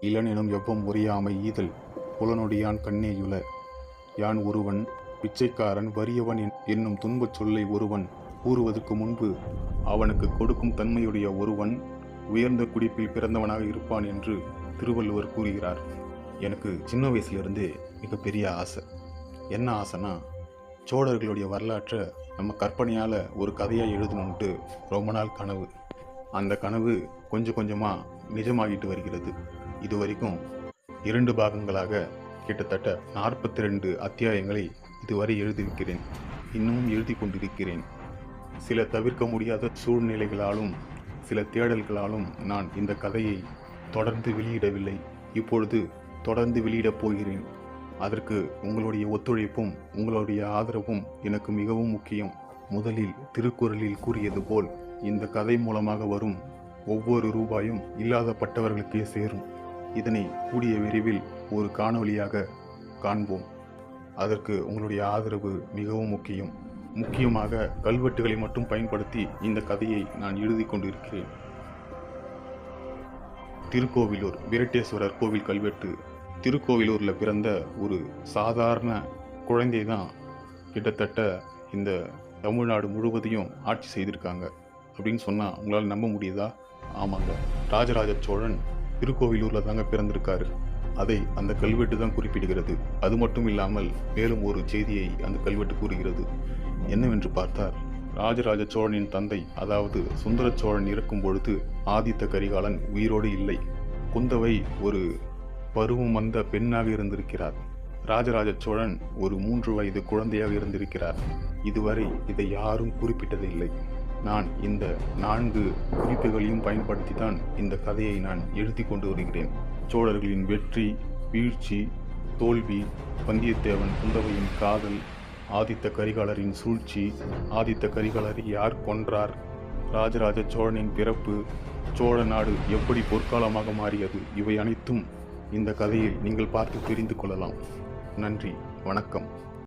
இளனெனும் எவ்வம் உரியாமை ஈதல் புலனொடியான் கண்ணேயுல யான் ஒருவன் பிச்சைக்காரன் வறியவன் என்- என்னும் துன்பச் சொல்லை ஒருவன் கூறுவதற்கு முன்பு அவனுக்கு கொடுக்கும் தன்மையுடைய ஒருவன் உயர்ந்த குடிப்பில் பிறந்தவனாக இருப்பான் என்று திருவள்ளுவர் கூறுகிறார். எனக்கு சின்ன வயசுலேருந்தே மிகப்பெரிய ஆசை. என்ன ஆசைனா? சோழர்களுடைய வரலாற்றை நம்ம கற்பனையால் ஒரு கதையாக எழுதணுன்ட்டு ரொம்ப நாள் கனவு. அந்த கனவு கொஞ்சம் கொஞ்சமாக நிஜமாகிட்டு வருகிறது. இதுவரைக்கும் இரண்டு பாகங்களாக கிட்டத்தட்ட நாற்பத்தி ரெண்டு அத்தியாயங்களை இதுவரை எழுதியிருக்கிறேன். இன்னமும் எழுதி கொண்டிருக்கிறேன். சில தவிர்க்க முடியாத சூழ்நிலைகளாலும் சில தேடல்களாலும் நான் இந்த கதையை தொடர்ந்து வெளியிடவில்லை. இப்பொழுது தொடர்ந்து வெளியிடப் போகிறேன். அதற்கு உங்களுடைய ஒத்துழைப்பும் உங்களுடைய ஆதரவும் எனக்கு மிகவும் முக்கியம். முதலில் திருக்குறளில் கூறியது போல் இந்த கதை மூலமாக வரும் ஒவ்வொரு ரூபாயும் இல்லாதப்பட்டவர்களுக்கே சேரும். இதனை கூடிய விரைவில் ஒரு காணொளியாக காண்போம். அதற்கு உங்களுடைய ஆதரவு மிகவும் முக்கியம். முக்கியமாக கல்வெட்டுகளை மட்டும் பயன்படுத்தி இந்த கதையை நான் எழுதி கொண்டிருக்கிறேன். திருக்கோவிலூர் வீரட்டேஸ்வரர் கோவில் கல்வெட்டு. திருக்கோவிலூரில் பிறந்த ஒரு சாதாரண குழந்தை தான் கிட்டத்தட்ட இந்த தமிழ்நாடு முழுவதையும் ஆட்சி செய்திருக்காங்க. அப்படின்னு சொன்னால் உங்களால் நம்ப முடியுதா? ஆமாங்க. ராஜராஜ சோழன் திருக்கோவிலூரில் தாங்க பிறந்திருக்காரு. அதை அந்த கல்வெட்டு தான் குறிப்பிடுகிறது. அது மட்டும் இல்லாமல் மேலும் ஒரு செய்தியை அந்த கல்வெட்டு கூறுகிறது. என்னவென்று பார்த்தால் ராஜராஜ சோழனின் தந்தை அதாவது சுந்தர சோழன் இறக்கும் பொழுது ஆதித்த கரிகாலன் உயிரோடு இல்லை. குந்தவை ஒரு பருவம் வந்த பெண்ணாக இருந்திருக்கிறார். ராஜராஜ சோழன் ஒரு மூன்று வயது குழந்தையாக இருந்திருக்கிறார். இதுவரை இதை யாரும் குறிப்பிட்டதில்லை. நான் இந்த நான்கு குறிப்புகளையும் பயன்படுத்தி தான் இந்த கதையை நான் எழுதி கொண்டு வருகிறேன். சோழர்களின் வெற்றி வீழ்ச்சி தோல்வி வந்தியத்தேவன் குந்தவையின் காதல் ஆதித்த கரிகாலரின் சூழ்ச்சி ஆதித்த கரிகாலரை யார் கொன்றார் ராஜராஜ சோழனின் பிறப்பு சோழ நாடு எப்படி பொற்காலமாக மாறியது இவை அனைத்தும் இந்த கதையில் நீங்கள் பார்த்து தெரிந்து கொள்ளலாம். நன்றி வணக்கம்.